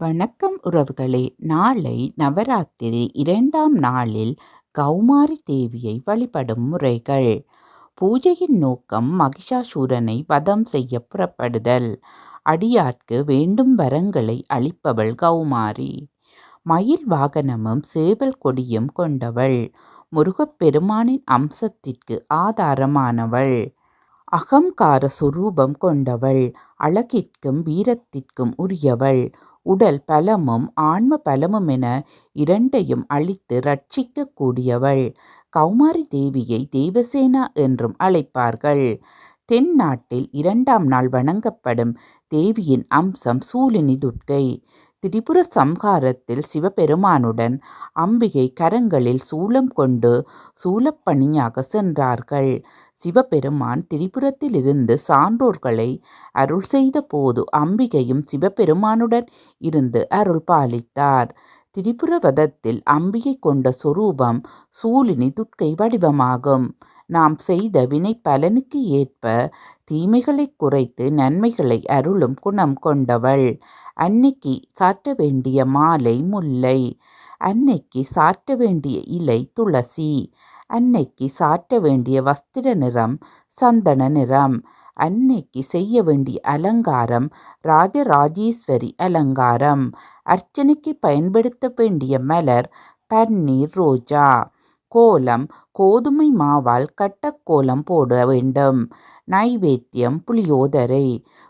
வணக்கம் உறவுகளே. நாளை நவராத்திரி இரண்டாம் நாளில் கௌமாரி தேவியை வழிபடும் முறைகள். பூஜையின் நோக்கம் மகிஷாசூரனை வதம் செய்ய புறப்படுதல். அடியார்க்கு வேண்டும் வரங்களை அளிப்பவள் கௌமாரி. மயில் வாகனமும் சேவல் கொடியும் கொண்டவள். முருகப்பெருமானின் அம்சத்திற்கு ஆதாரமானவள். அகங்கார சுரூபம் கொண்டவள். அழகிற்கும் வீரத்திற்கும் உரியவள். உடல் பலமும் ஆன்ம பலமும் என இரண்டையும் அழித்து ரட்சிக்கக்கூடியவள். கௌமாரி தேவியை தேவசேனா என்றும் அழைப்பார்கள். தென்னாட்டில் இரண்டாம் நாள் வணங்கப்படும் தேவியின் அம்சம் சூலினி துர்க்கை. திரிபுர சம்ஹாரத்தில் சிவபெருமானுடன் அம்பிகை கரங்களில் சூலம் கொண்டு சூலப்பணியாக சென்றார்கள். சிவபெருமான் திரிபுரத்திலிருந்து சான்றோர்களை அருள் செய்த போது அம்பிகையும் சிவபெருமானுடன் இருந்து அருள் பாலித்தார். திரிபுரவதத்தில் அம்பிகை கொண்ட சொரூபம் சூலினி துர்க்கை வடிவமாகும். நாம் செய்த வினை பலனுக்கு ஏற்ப தீமைகளை குறைத்து நன்மைகளை அருளும் குணம் கொண்டவள். அன்னைக்கு சாற்ற வேண்டிய மாலை முல்லை அன்னைக்கு சாற்ற வேண்டிய இலை துளசி அன்னைக்கு சாற்ற வேண்டிய வஸ்திர நிறம் சந்தன நிறம். அன்னைக்கு செய்ய வேண்டிய அலங்காரம் ராஜராஜேஸ்வரி அலங்காரம். அர்ச்சனைக்கு பயன்படுத்த வேண்டிய மலர் பன்னீர் ரோஜா. கோலம் கோதுமை மாவால் கட்டக்கோலம் போட வேண்டும். நைவேத்தியம் புளியோதரை.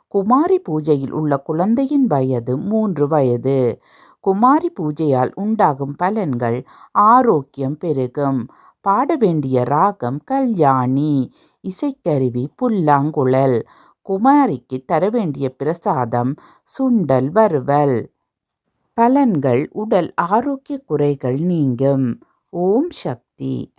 குமாரி பூஜையில் உள்ள குழந்தையின் வயது மூன்று வயது. குமாரி பூஜையால் உண்டாகும் பலன்கள் ஆரோக்கியம் பெருகும். பாட வேண்டிய ராகம் கல்யாணி இசைக்கருவி புல்லாங்குழல் குமாரிக்கு தர வேண்டிய பிரசாதம் சுண்டல் வறுவல். பலன்கள் உடல் ஆரோக்கிய குறைகள் நீங்கும். ஓம் சக்தி.